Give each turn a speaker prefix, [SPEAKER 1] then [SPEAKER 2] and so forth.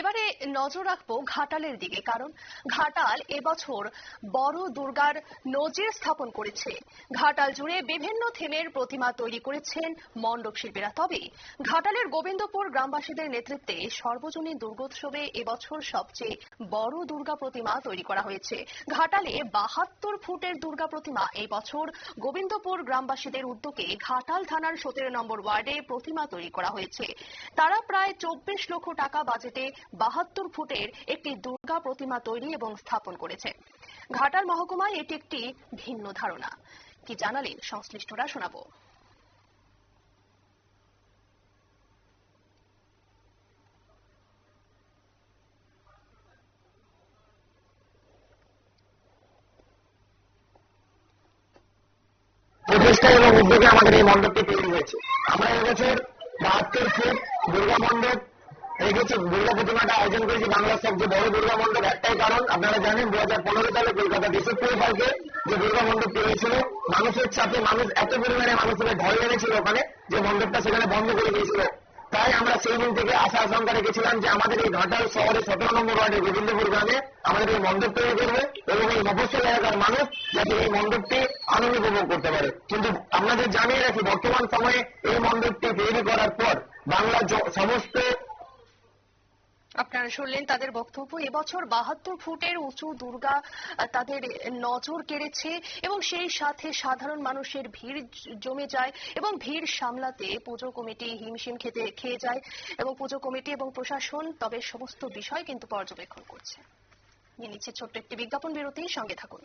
[SPEAKER 1] এবারে নজর রাখব ঘাটালের দিকে, কারণ ঘাটাল এবছর বড় দুর্গার নজির স্থাপন করেছে। ঘাটাল জুড়ে বিভিন্ন থিমের প্রতিমা তৈরি করেছেন মণ্ডপ শিল্পীরা। তবে ঘাটালের গোবিন্দপুর গ্রামবাসীদের নেতৃত্বে সর্বজনীন দুর্গোৎসবে এবছর সবচেয়ে বড় দুর্গা প্রতিমা তৈরি করা হয়েছে। ঘাটালে বাহাত্তর ফুটের দুর্গা প্রতিমা এই বছর গোবিন্দপুর গ্রামবাসীদের উদ্যোগে ঘাটাল থানার সতেরো নম্বর ওয়ার্ডে প্রতিমা তৈরি করা হয়েছে। তারা প্রায় চব্বিশ লক্ষ টাকা বাজেটে বাহাত্তর ফুটের একটি দুর্গা প্রতিমা তৈরি এবং স্থাপন করেছে। ঘাটাল মহকুমায় এটি একটি ভিন্ন ধারণা। কি জানালেন সংশ্লিষ্টরা শোনাবো।
[SPEAKER 2] এবং উদ্যোগে আমাদের এই মণ্ডপটি তৈরি হয়েছে। আমরা এবছর বাহাত্তর ফুট দুর্গা মণ্ডপ রেখেছি দুর্গা প্রতিমাটা আয়োজন করেছি বাংলার সবচেয়ে বড় দুর্গা মণ্ডপ, একটাই কারণ, আপনারা জানেন দু হাজার পনেরো সালে কলকাতা দেশপ্রিয় পার্কে যে দুর্গা মণ্ডপটি হয়েছিল, মানুষের চাপে মানুষ এত পরিমাণে মানুষের ঢল নেমেছিল ওখানে যে মণ্ডপটা সেখানে বন্ধ করে দিয়েছিল। তাই আমরা সেই দিন থেকে আশা আশঙ্কা রেখেছিলাম যে আমাদের এই ঘাটাল শহরে সতেরো নম্বর ওয়ার্ডে গোবিন্দপুর গ্রামে আমাদের এই মণ্ডপ তৈরি করবে এবং এই মফস্বল এলাকার মানুষ যাতে এই মণ্ডপটি আনন্দ উপভোগ করতে পারে। কিন্তু আপনাদের জানিয়ে রাখি, বর্তমান সময়ে এই মণ্ডপটি তৈরি করার পর বাংলার সমস্ত
[SPEAKER 1] আপনারা শুনলেন তাদের বক্তব্য। এবছর বাহাত্তর ফুটের উঁচু দুর্গা তাদের নজর কেড়েছে এবং সেই সাথে সাধারণ মানুষের ভিড় জমে যায় এবং ভিড় সামলাতে পুজো কমিটি হিমশিম খেতে খেয়ে যায় এবং পুজো কমিটি এবং প্রশাসন তবে সমস্ত বিষয় কিন্তু পর্যবেক্ষণ করছে। নিয়ে নিচ্ছে ছোট্ট একটি বিজ্ঞাপন বিরতি সঙ্গে থাকুন।